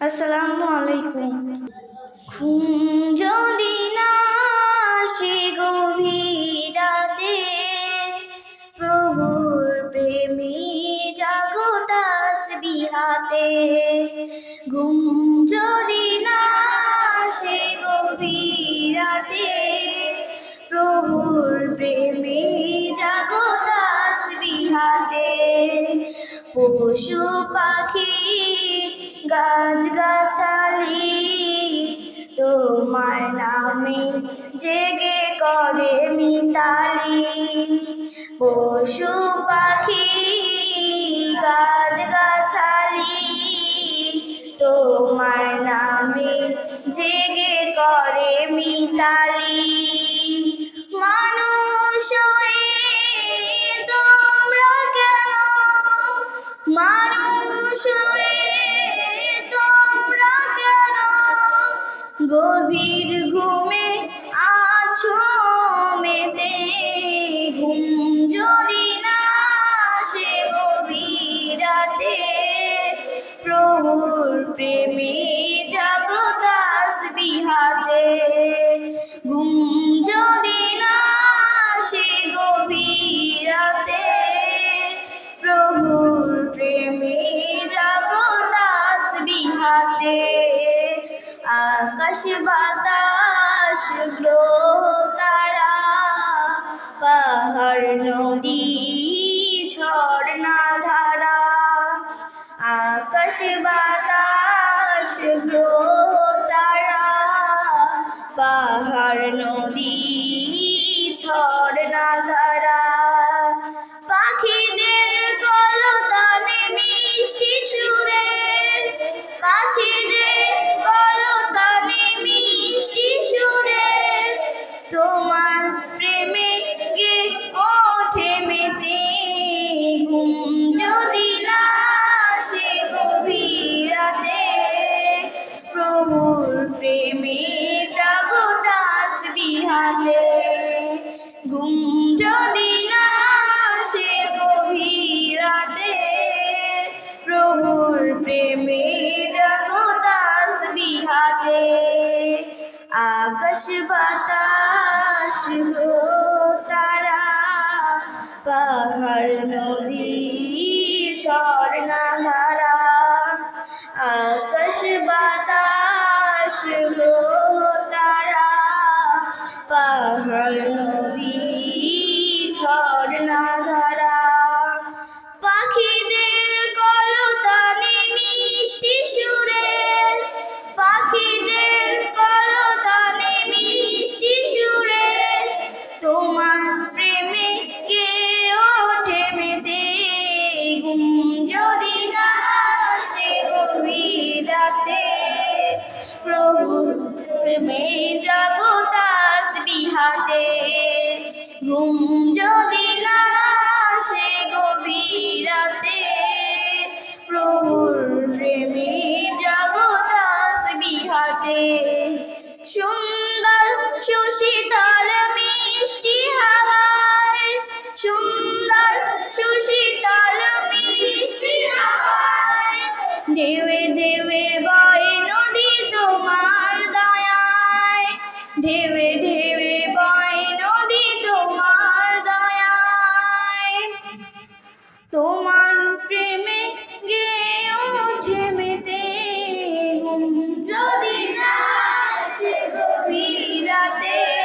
আসসালামু আলাইকুম। ঘুম যদি না আসে গভীর রাতে, প্রভুর প্রেমী জাগতাস বিহাতে ঘুম যদি না আসে গভীর রাতে, প্রভুর প্রেমী জাগতাস বিহাতে পশু পাখি গাছ গাছালি তোমার নামে জেগে করে মিতালি। পশু পাখি গাছ গাছালি তোমার নামে জেগে করে মিতালি। মানুষ তোমরা কেন? মানুষ গভীর ঘুমে আকাশ বাতাস গ্রহ তারা পাহাড়, নদী ঝর্ণা ধারা আকাশ বাতাস গ্রহ তারা পাহাড়, নদী ঝর্ণা ধারা তোমার প্রেমে গে ওঠে মেতে ঘুম। যদি না সে প্রভুর প্রেমে জগদাস বিহাতে। ঘুম যদি না রাতে প্রভুর প্রেমে জগদাস বিহাতে। আকাশ বাতাস গ্রহ তারা। পাহাড় নদী ঝর্ণা ধারা আকাশ বাতাস গ্রহ তারা। পাহাড় ঘুম যদি না আসে গভীর রাতে প্রভুর প্রেমে জগতাস বিহাতে। সুন্দর সুশীতল মিষ্টি হাওয়ায়, সুন্দর সুশীতল মিষ্টি হাওয়ায় ঢেউয়ে ঢেউয়ে বয় নদী তোমার দয়ায় ঢেউয়ে Happy birthday!